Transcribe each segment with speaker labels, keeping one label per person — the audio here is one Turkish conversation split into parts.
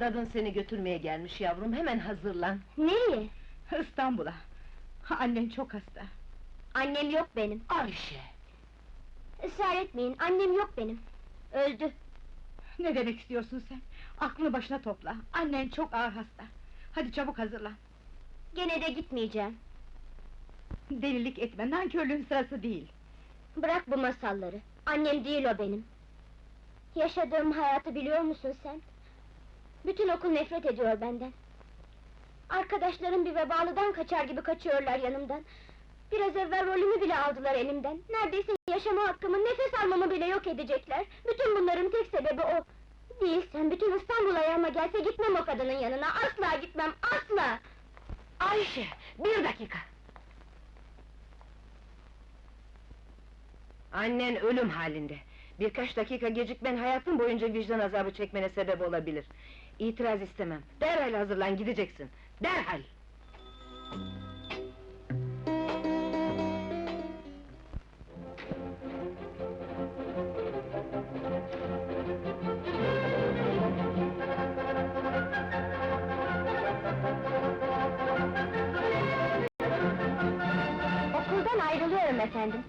Speaker 1: Dadın seni götürmeye gelmiş yavrum, hemen hazırlan.
Speaker 2: Nereye?
Speaker 3: İstanbul'a. Annen çok hasta.
Speaker 2: Annem yok benim.
Speaker 1: Ayşe!
Speaker 2: Israr etmeyin, annem yok benim. Öldü.
Speaker 3: Ne demek istiyorsun sen? Aklını başına topla. Annen çok ağır hasta. Hadi çabuk hazırlan.
Speaker 2: Gene de gitmeyeceğim.
Speaker 3: Delilik etme, nankörlüğün sırası değil.
Speaker 2: Bırak bu masalları. Annem değil o benim. Yaşadığım hayatı biliyor musun sen? Bütün okul nefret ediyor benden. Arkadaşlarım bir vebalıdan kaçar gibi kaçıyorlar yanımdan. Biraz evvel rolümü bile aldılar elimden. Neredeyse yaşama hakkımı, nefes almamı bile yok edecekler. Bütün bunların tek sebebi o. Değilsen bütün İstanbul ayağıma gelse gitmem o kadının yanına. Asla gitmem, asla!
Speaker 1: Ayşe, bir dakika! Annen ölüm halinde. Birkaç dakika gecikmen hayatın boyunca vicdan azabı çekmene sebep olabilir. İtiraz istemem. Derhal hazırlan, gideceksin. Derhal!
Speaker 2: Okuldan ayrılıyorum efendim.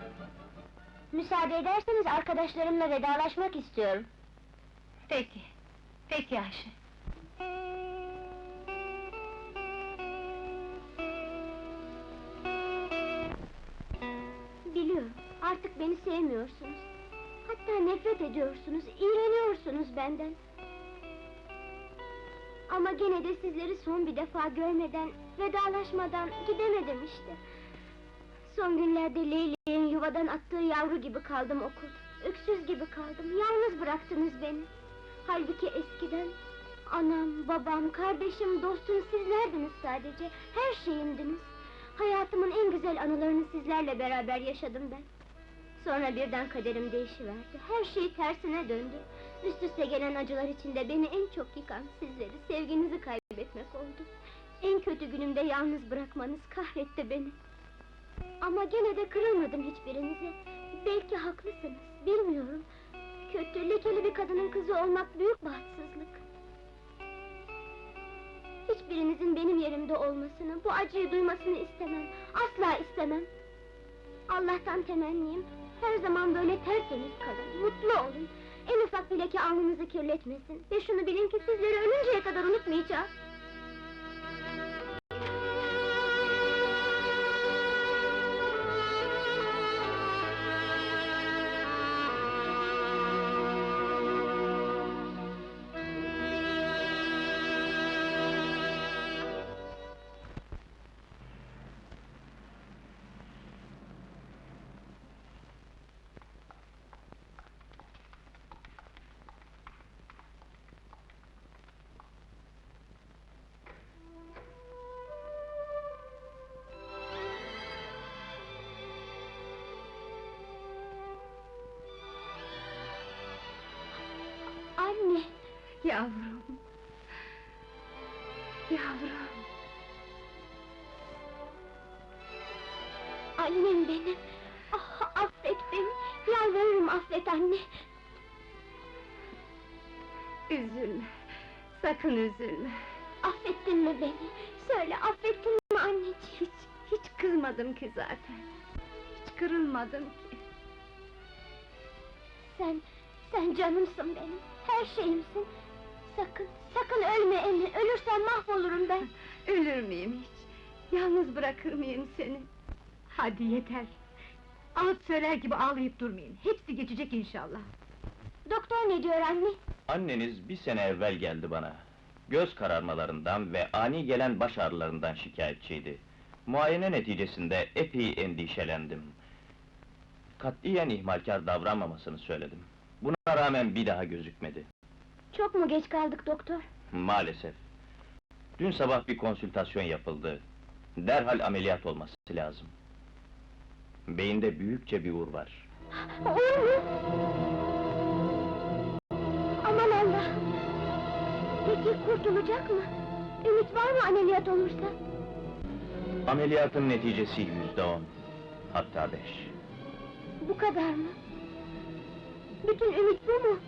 Speaker 2: Müsaade ederseniz arkadaşlarımla vedalaşmak istiyorum.
Speaker 3: Peki. Peki Ayşe.
Speaker 2: Artık beni sevmiyorsunuz. Hatta nefret ediyorsunuz, iğreniyorsunuz benden. Ama gene de sizleri son bir defa görmeden, vedalaşmadan gidemedim işte. Son günlerde Leyli'nin yuvadan attığı yavru gibi kaldım okul. Öksüz gibi kaldım, yalnız bıraktınız beni. Halbuki eskiden anam, babam, kardeşim, dostum sizlerdiniz sadece. Her şeyimdiniz. Hayatımın en güzel anılarını sizlerle beraber yaşadım ben. Sonra birden kaderim değişiverdi. Her şey tersine döndü. Üst üste gelen acılar içinde beni en çok yıkan sizleri, sevginizi kaybetmek oldu. En kötü günümde yalnız bırakmanız kahretti beni. Ama gene de kırılmadım hiçbirinize. Belki haklısınız, bilmiyorum. Kötü, lekeli bir kadının kızı olmak büyük bahtsızlık. Hiçbirinizin benim yerimde olmasını, bu acıyı duymasını istemem. Asla istemem. Allah'tan temennim, her zaman böyle tertemiz kalın, mutlu olun. En ufak bir leke alnınızı kirletmesin. Ve şunu bilin ki sizleri ölünceye kadar unutmayacağım.
Speaker 3: Yavrum. Yavrum.
Speaker 2: Annem benim! Ah, affet beni! Yalvarırım affet anne!
Speaker 3: Üzülme. Sakın üzülme.
Speaker 2: Affettin mi beni? Söyle, affettin mi anneciğim?
Speaker 3: Hiç, hiç kızmadım ki zaten. Hiç kırılmadım ki.
Speaker 2: Sen, sen canımsın benim, her şeyimsin. Sakın, sakın ölme Emre, ölürsem mahvolurum ben.
Speaker 3: Ölür müyüm hiç? Yalnız bırakır mıyım seni? Hadi yeter. Ağıt söyler gibi ağlayıp durmayın. Hepsi geçecek inşallah.
Speaker 2: Doktor ne diyor anne?
Speaker 4: Anneniz bir sene evvel geldi bana. Göz kararmalarından ve ani gelen baş ağrılarından şikayetçiydi. Muayene neticesinde epey endişelendim. Katiyen ihmalkar davranmamasını söyledim. Buna rağmen bir daha gözükmedi.
Speaker 2: Çok mu geç kaldık doktor?
Speaker 4: Maalesef. Dün sabah bir konsültasyon yapıldı. Derhal ameliyat olması lazım. Beyinde büyükçe bir uğur var.
Speaker 2: Olur mu? Aman Allah! Peki kurtulacak mı? Ümit var mı ameliyat olursa?
Speaker 4: Ameliyatın neticesi yüzde on, hatta beş.
Speaker 2: Bu kadar mı? Bütün ümit bu mu?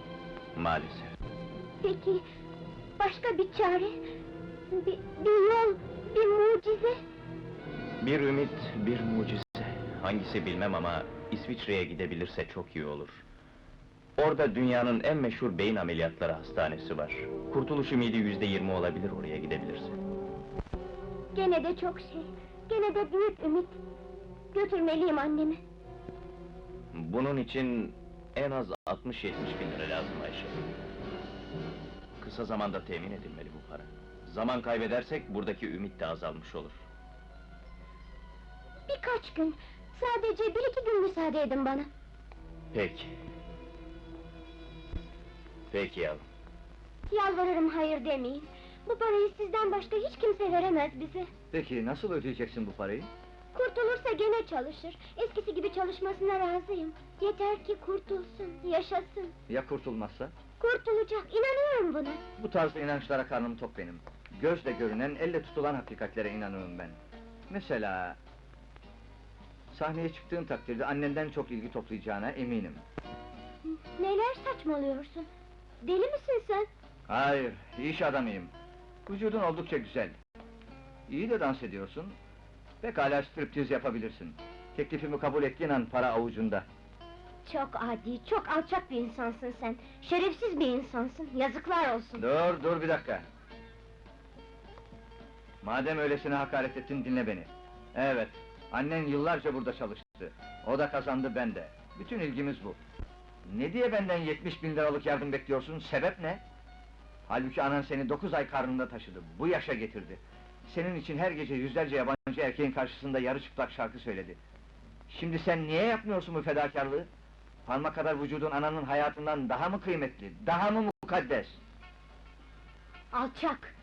Speaker 4: Maalesef.
Speaker 2: Peki, Başka bir çare, bir, bir yol, bir mucize.
Speaker 4: Bir ümit, bir mucize. Hangisi bilmem ama İsviçre'ye gidebilirse çok iyi olur. Orada dünyanın en meşhur beyin ameliyatları hastanesi var. Kurtuluş ümidi yüzde yirmi olabilir oraya gidebilirse.
Speaker 2: Gene de çok şey, gene de büyük ümit. Götürmeliyim annemi.
Speaker 4: Bunun için en az 60-70 bin lira lazım Ayşe. Kısa zamanda temin edilmeli bu para. Zaman kaybedersek buradaki ümit de azalmış olur.
Speaker 2: Birkaç gün, sadece bir iki gün müsaade edin bana.
Speaker 4: Peki. Peki yavrum.
Speaker 2: Yalvarırım hayır demeyin. Bu parayı sizden başka hiç kimse veremez bize.
Speaker 5: Peki nasıl ödeyeceksin bu parayı?
Speaker 2: Kurtulursa gene çalışır. Eskisi gibi çalışmasına razıyım. Yeter ki kurtulsun, yaşasın.
Speaker 5: Ya kurtulmazsa?
Speaker 2: Kurtulacak, inanıyorum buna.
Speaker 5: Bu tarzda inançlara karnım tok benim. Gözle görünen, elle tutulan hakikatlere inanıyorum ben. Mesela... Sahneye çıktığın takdirde annenden çok ilgi toplayacağına eminim.
Speaker 2: Neler saçmalıyorsun? Deli misin sen?
Speaker 5: Hayır, iş adamıyım. Vücudun oldukça güzel. İyi de dans ediyorsun. Pekala striptiz yapabilirsin. Teklifimi kabul ettiğin an para avucunda.
Speaker 2: Çok adi, çok alçak bir insansın sen. Şerefsiz bir insansın, yazıklar olsun.
Speaker 5: Dur, dur bir dakika. Madem öylesine hakaret ettin, dinle beni. Evet, annen yıllarca burada çalıştı. O da kazandı, ben de. Bütün ilgimiz bu. Ne diye benden 70 bin liralık yardım bekliyorsun, sebep ne? Halbuki anan seni dokuz ay karnında taşıdı, bu yaşa getirdi. Senin için her gece yüzlerce yabancı erkeğin karşısında yarı çıplak şarkı söyledi. Şimdi sen niye yapmıyorsun bu fedakarlığı? Parmak kadar vücudun ananın hayatından daha mı kıymetli, daha mı mukaddes?
Speaker 2: Alçak,